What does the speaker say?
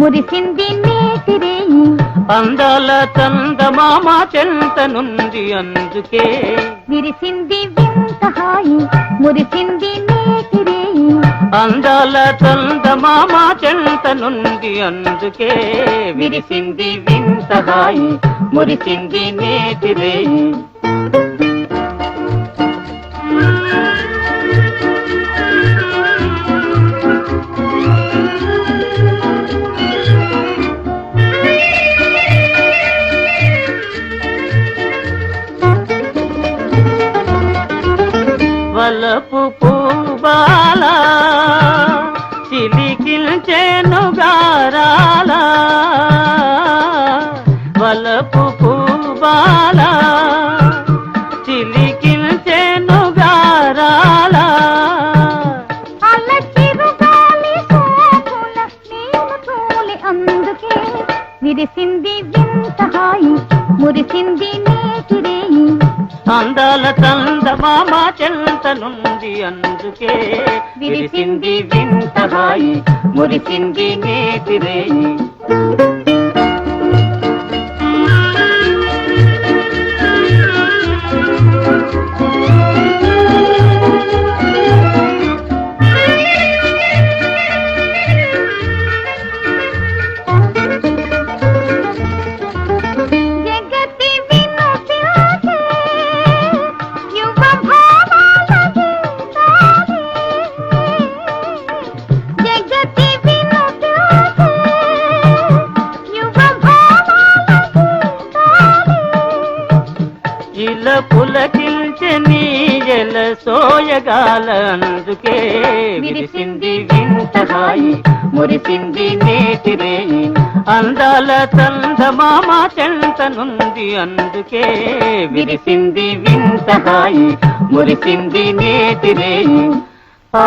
విరిసింది నేతిరేయి అందాల చందమామ చెంత నుండి అందుకే. విరిసింది వింత హాయి మురిసింది నేతిరేయి అందాల చందమామ చెంత నుండి అందుకే. విరిసింది వింత హాయి మురిసింది నేతిరేయి వలపు పూబాల చిలికిల్చెను గారాల. వలపు పూబాల చిలికిల్చెను గారాల. అందుకే విరిసింది వింత హాయి మురిసింది నేతిరేయి అందాల చందమామ చెంత నుండి అందుకే. విరిసింది వింత హాయి మురిసింది నేతిరేయి. ఇల పులకిల్చె నీయల సోయగాల అందుకే విరిసింది వింత హాయి మురిసింది నేతిరేయి అందాల చందమామ చెంత నుండి అందుకే విరిసింది వింత హాయి మురిసింది నేతిరేయి ఆ